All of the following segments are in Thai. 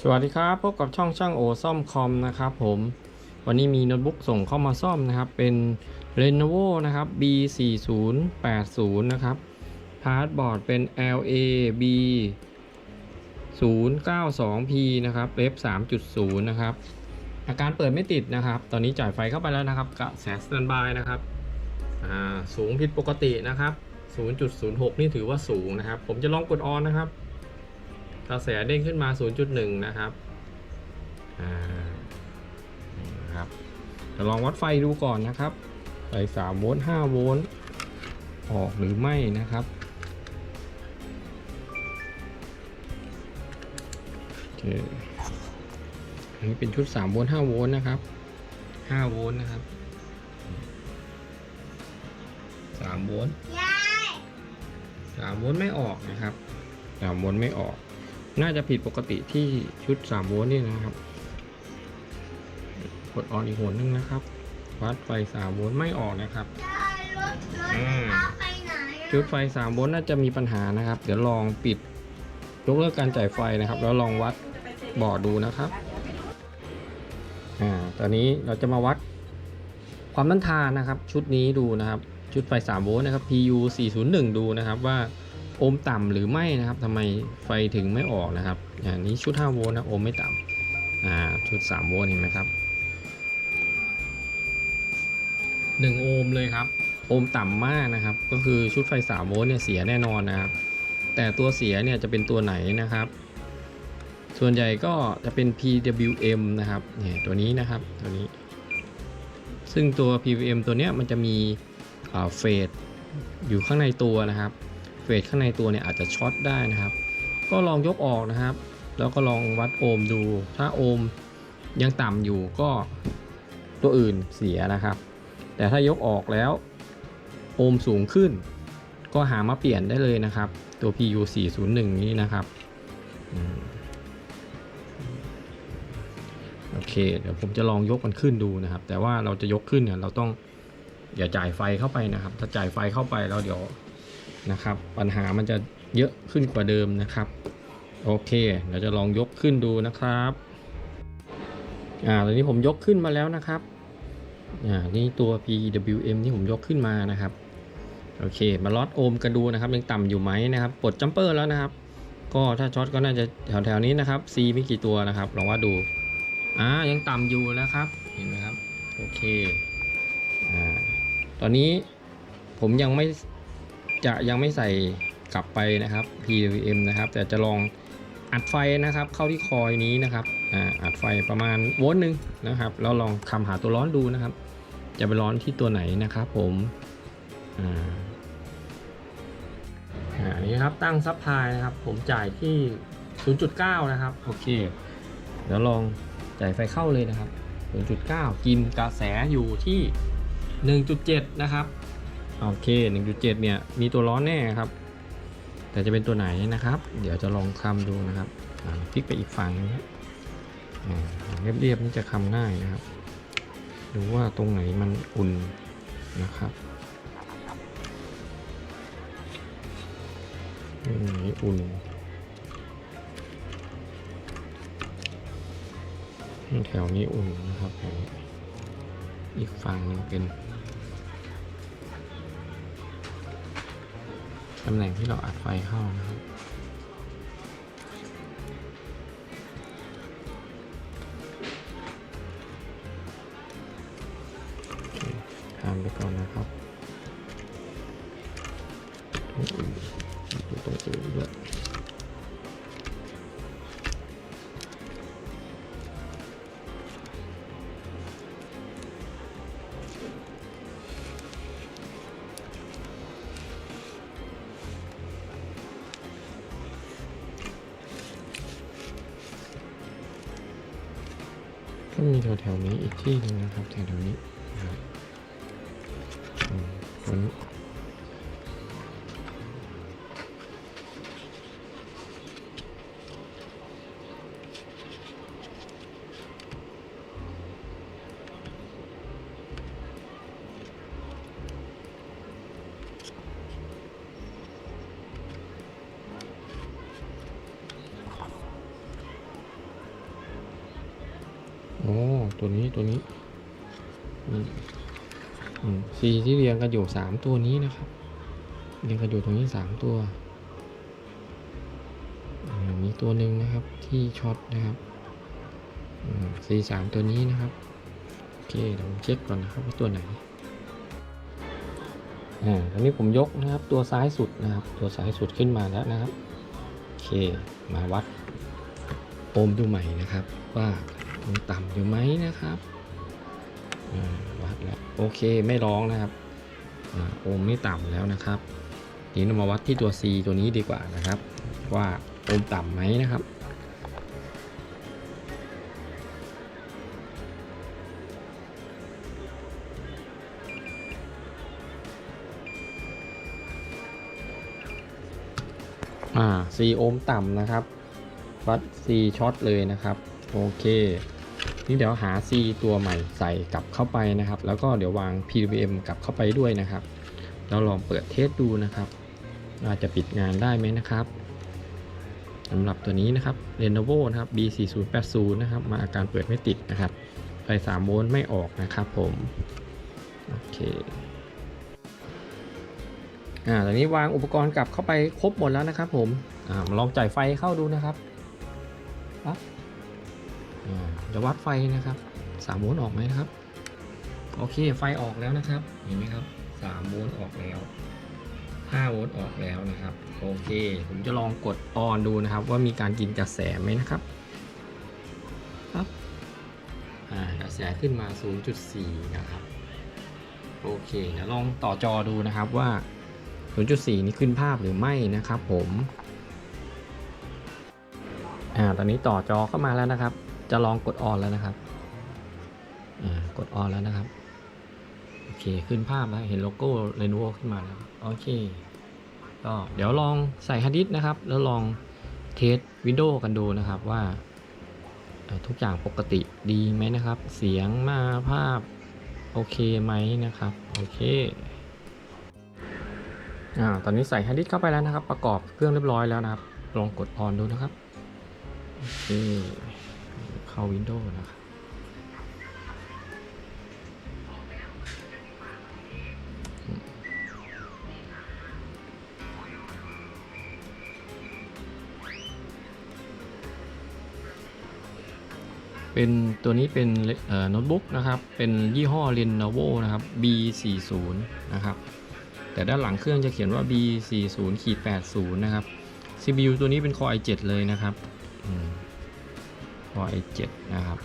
สวัสดีครับพบกับช่องช่างโอซ่อมคอมนะครับผมวันนี้มีโน้ตบุ๊กส่งเข้ามาซ่อมนะครับ เป็น Lenovo นะครับ B4080 นะครับพาร์ทบอร์ดเป็น LA B 092P นะครับเ f 3.0 นะครับ อาการเปิดไม่ติดนะครับ ตอนนี้จ่ายไฟเข้าไปแล้วนะครับกระแสสแตนบายนะครับอ่าสูงผิดปกตินะครับ 0.06 นี่ถือว่าสูงนะครับ ผมจะลองกดออนนะครับ กระแสเด้งขึ้นมา 0.1 นะครับอ่านี่นะครับจะลองวัดไฟดูก่อนนะครับใส่3โวลต์5โวลต์ออกหรือไม่นะครับโอเคอันนี้เป็นชุด3โวลต์5โวลต์นะครับ5โวลต์นะครับ3โวลต์3โวลต์ไม่ออกนะครับ3โวลต์ไม่ออก น่าจะผิดปกติที่ชุด3โวลต์นี่นะครับ กดออนอีกหัวนึงนะครับ วัดไฟ3โวลต์ไม่ออกนะครับ รถรถอืมพาไปไหนอะชุดไฟ3โวลต์น่าจะมีปัญหานะครับ เดี๋ยวลองปิดยกเลิกการจ่ายไฟนะครับ แล้วลองวัดบอร์ดดูนะครับ อ่า ตอนนี้เราจะมาวัดความต้านทานนะครับ ชุดนี้ดูนะครับ ชุดไฟ3โวลต์นะครับ PU 401 ดูนะครับว่า โอห์มต่ำหรือไม่นะครับทำไมไฟถึงไม่ออกนะครับอย่างนี้ชุด 5 โวลต์นะโอห์มไม่ต่ำอ่าชุด 3 โวลต์เห็นไหมครับ 1 โอห์มเลยครับ โอห์มต่ำมากนะครับ ก็คือชุดไฟ 3 โวลต์เนี่ยเสียแน่นอนนะครับ แต่ตัวเสียเนี่ยจะเป็นตัวไหนนะครับ ส่วนใหญ่ก็จะเป็น PWM นะครับเนี่ยตัวนี้นะครับตัวนี้ ซึ่งตัว PWM ตัวเนี้ยมันจะมีเฟสอยู่ข้างในตัวนะครับ เฟสข้างในตัวเนี่ยอาจจะช็อตได้นะครับ ก็ลองยกออกนะครับ แล้วก็ลองวัดโอห์มดู ถ้าโอห์มยังต่ำอยู่ก็ตัวอื่นเสียนะครับ แต่ถ้ายกออกแล้วโอห์มสูงขึ้น ก็หามาเปลี่ยนได้เลยนะครับ ตัว PU 401นี้นะครับโอเค เดี๋ยวผมจะลองยกมันขึ้นดูนะครับ แต่ว่าเราจะยกขึ้นเนี่ยเราต้องอย่าจ่ายไฟเข้าไปนะครับ ถ้าจ่ายไฟเข้าไปแล้วเดี๋ยว นะครับ ปัญหามันจะเยอะขึ้นกว่าเดิมนะครับ โอเคเดี๋ยวจะลองยกขึ้นดูนะครับอ่าตอนนี้ผมยกขึ้นมาแล้วนะครับอ่านี่ตัว PWM ที่ผมยกขึ้นมานะครับโอเค มาลอดโอห์มกันดูนะครับยังต่ำอยู่ไหมนะครับปลดจัมเปอร์แล้วนะครับ ก็ถ้าช็อตก็น่าจะแถวๆนี้นะครับ C ไม่กี่ตัวนะครับ ลองว่าดดูอ่ายังต่ำอยู่นะครับ เห็นไหมครับ โอเคอ่าตอนนี้ผมยังไม่ จะยังไม่ใส่กลับไปนะครับ PWM นะครับ แต่จะลองอัดไฟนะครับ เข้าที่คอยนี้นะครับอ่าอัดไฟประมาณโวลต์หนึ่งนะครับแล้วลองคำหาตัวร้อนดูนะครับ จะไปร้อนที่ตัวไหนนะครับ ผมอ่าอ่าอันนี้ครับตั้งซับพลายนะครับ ผมจ่ายที่ 0.9 นะครับ โอเค เดี๋ยวลองจ่ายไฟเข้าเลยนะครับ 0.9 กินกระแสอยู่ที่ 1.7 นะครับ โอเค 1.7 เนี่ย มีตัวร้อนแน่ครับ แต่จะเป็นตัวไหนนะครับ เดี๋ยวจะลองคำดูนะครับพลิกไปอีกฝั่งนึงเรียบๆนี่จะคำง่ายนะครับ ดูว่าตรงไหนมันอุ่นนะครับตรงไหนอุ่นแถวนี้อุ่นนะครับ อีกฝั่งนึงเป็น ตำแหน่งที่เราอัดไฟเข้านะครับทำไปก่อนนะครับตรงอื่นดูตรงอื่นด้วย มีแถวๆนี้อีกที่หนึงนะครับแถวๆนี้นะครับวัน ตัวนี้ตัวนี้อืมอืมซีที่เรียงกันอยู่สามตัวนี้นะครับ เรียงกันอยู่ตรงนี้สามตัวมีตัวหนึ่งนะครับที่ช็อตนะครับซีสามตัวนี้นะครับโอเคเดี๋ยวผมเช็คก่อนนะครับว่าตัวไหนอ่าตอนนี้ผมยกนะครับตัวซ้ายสุดนะครับ ตัวซ้ายสุดขึ้นมาแล้วนะครับโอเคมาวัดโอมดูใหม่นะครับว่า มันต่ำอยู่ไหมนะครับวัดแล้วโอเคไม่ร้องนะครับอโอมไม่ต่ำแล้วนะครับทีนี้เรามาวัดที่ตัว C ตัวนี้ดีกว่านะครับ ว่าโอมต่ำไหมนะครับอ่า C โอห์มต่ำนะครับ วัด C ช็อตเลยนะครับ โอเค นี่เดี๋ยวหา C ตัวใหม่ใส่กลับเข้าไปนะครับ แล้วก็เดี๋ยววาง PWM กลับเข้าไปด้วยนะครับแล้วลองเปิดเทสดูนะครับว่าจะปิดงานได้ไหมนะครับสำหรับตัวนี้นะครับ Lenovo นะครับ B4080 นะครับ มาอาการเปิดไม่ติดนะครับไฟ3โวลต์ไม่ออกนะครับผมโอเคอ่าตอนนี้วางอุปกรณ์กลับเข้าไปครบหมดแล้วนะครับผมอ่ามาลองจ่ายไฟเข้าดูนะครับปั๊บ จะวัดไฟนะครับ3โวลต์ออกไหมนะครับ โอเคไฟออกแล้วนะครับ เห็นไหมครับ3โวลต์ออกแล้ว5โวลต์ออกแล้วนะครับ โอเค ผมจะลองกดออนดูนะครับ ว่ามีการกินกระแสไหมนะครับปั๊บอ่ากระแสขึ้นมา 0.4 นะครับ โอเคเดี๋ยวลองต่อจอดูนะครับว่า 0.4 นี้ขึ้นภาพหรือไม่นะครับผมอ่าตอนนี้ต่อจอเข้ามาแล้วนะครับ จะลองกดออนแล้วนะครับอ่ากดออนแล้วนะครับ โอเค ขึ้นภาพแล้วเห็นโลโก้ Lenovo ขึ้นมาแล้ว โอเค ก็เดี๋ยวลองใส่ฮาร์ดดิสก์นะครับ แล้วลองเทสวินโดว์กันดูนะครับว่าทุกอย่างปกติดีไหมนะครับ เสียงมาภาพโอเคไหมนะครับ โอเคอ่าตอนนี้ใส่ฮาร์ดดิสก์เข้าไปแล้วนะครับ ประกอบเครื่องเรียบร้อยแล้วนะครับ ลองกดออนดูนะครับโอเค เข้าวินโดว์นะครับเป็นตัวนี้เป็นโน้ตบุ๊กนะครับ เป็นยี่ห้อ Lenovo นะครับ B40 นะครับ แต่ด้านหลังเครื่องจะเขียนว่า B40 ขีด80 นะครับ CPU ตัวนี้เป็น Core i7 เลยนะครับ Core i7 นะครับ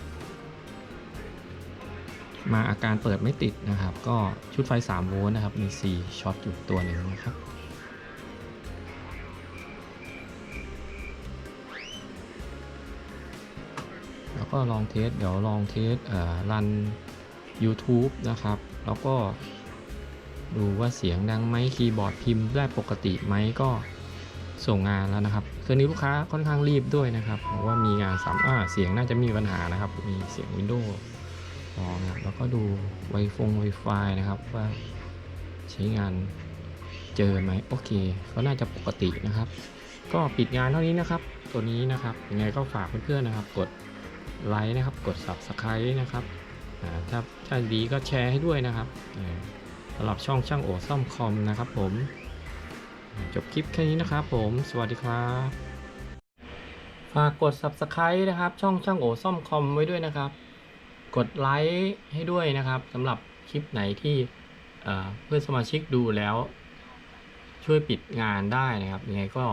มาอาการเปิดไม่ติดนะครับ ก็ชุดไฟ3โวลต์นะครับ มี 4ช็อตอยู่ตัวหนึ่งนะครับแล้วก็ลองเทส เดี๋ยวลองเทสเอ่อรัน YouTube นะครับ แล้วก็ดูว่าเสียงดังไหมคีย์บอร์ดพิมพ์ได้ปกติไหมก็ ส่งงานแล้วนะครับ คืนนี้ลูกค้าค่อนข้างรีบด้วยนะครับบอกว่ามีงานสามอ่าเสียงน่าจะมีปัญหานะครับ มีเสียง Windows พอนะครับแล้วก็ดูไวฟง Wi-Fi นะครับว่าใช้งานเจอไหมโอเค ก็น่าจะปกตินะครับ ก็ปิดงานเท่านี้นะครับ ตัวนี้นะครับยังไงก็ฝากเพื่อนๆนะครับ กดไลค์นะครับ กด Subscribe นะครับถ้าถ้าดีก็แชร์ให้ด้วยนะครับสำหรับช่องช่างโอซ่อมคอมนะครับผม จบคลิปแค่นี้นะครับผม สวัสดีครับฝากกด Subscribe นะครับ ช่องช่างโอซ่อมคอมไว้ด้วยนะครับ กดไลค์ให้ด้วยนะครับสำหรับคลิปไหนที่เพื่อนสมาชิกดูแล้ว ช่วยปิดงานได้นะครับยังไงก็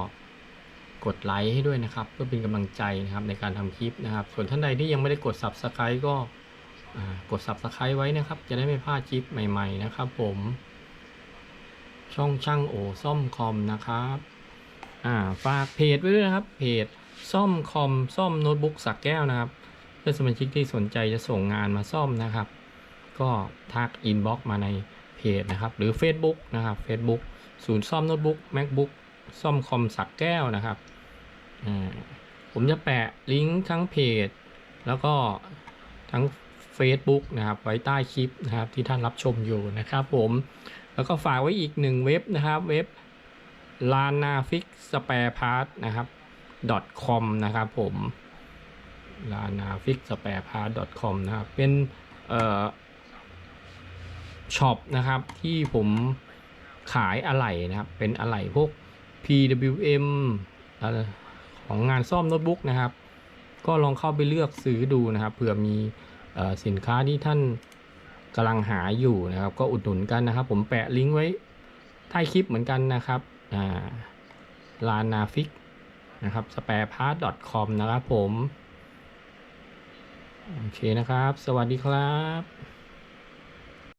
กดไลค์ให้ด้วยนะครับ เพื่อเป็นกำลังใจนะครับในการทำคลิปนะครับ ส่วนท่านใดที่ยังไม่ได้กด Subscribe ก็กด Subscribe ไว้นะครับ จะได้ไม่พลาดคลิปใหม่ ๆ นะครับ ผม ช่องช่างโอซ่อมคอมนะครับ อ่าฝากเพจไว้ด้วยนะครับ เพจซ่อมคอมซ่อมโน้ตบุ๊กสักแก้วนะครับ เพื่อนสมาชิกที่สนใจจะส่งงานมาซ่อมนะครับ ก็ทักอินบ็อกมาในเพจนะครับ หรือ Facebook นะครับ Facebook ศูนย์ซ่อมโน้ตบุ๊ก MacBook ซ่อมคอมสักแก้วนะครับอ่าผมจะแปะลิงก์ทั้งเพจ แล้วก็ทั้ง Facebook นะครับ ไว้ใต้คลิปนะครับที่ท่านรับชมอยู่นะครับผม แล้วก็ฝากไว้อีกหนึ่งเว็บนะครับ เว็บ lana fix spare part นะครับ .com นะครับผมลานาฟิกสเปร์พาร์ .com นะครับ เป็นเอ่อช็อปนะครับที่ผมขายอะไหล่นะครับ เป็นอะไหล่พวก PWM อของงานซ่อมโน้ตบุ๊กนะครับ ก็ลองเข้าไปเลือกซื้อดูนะครับเผื่อมีอสินค้าที่ท่าน กำลังหาอยู่นะครับ ก็อุดหนุนกันนะครับ ผมแปะลิงก์ไว้ใต้คลิปเหมือนกันนะครับอ่าลานาฟิกนะครับ sparePart.com นะครับผม โอเคนะครับ สวัสดีครับ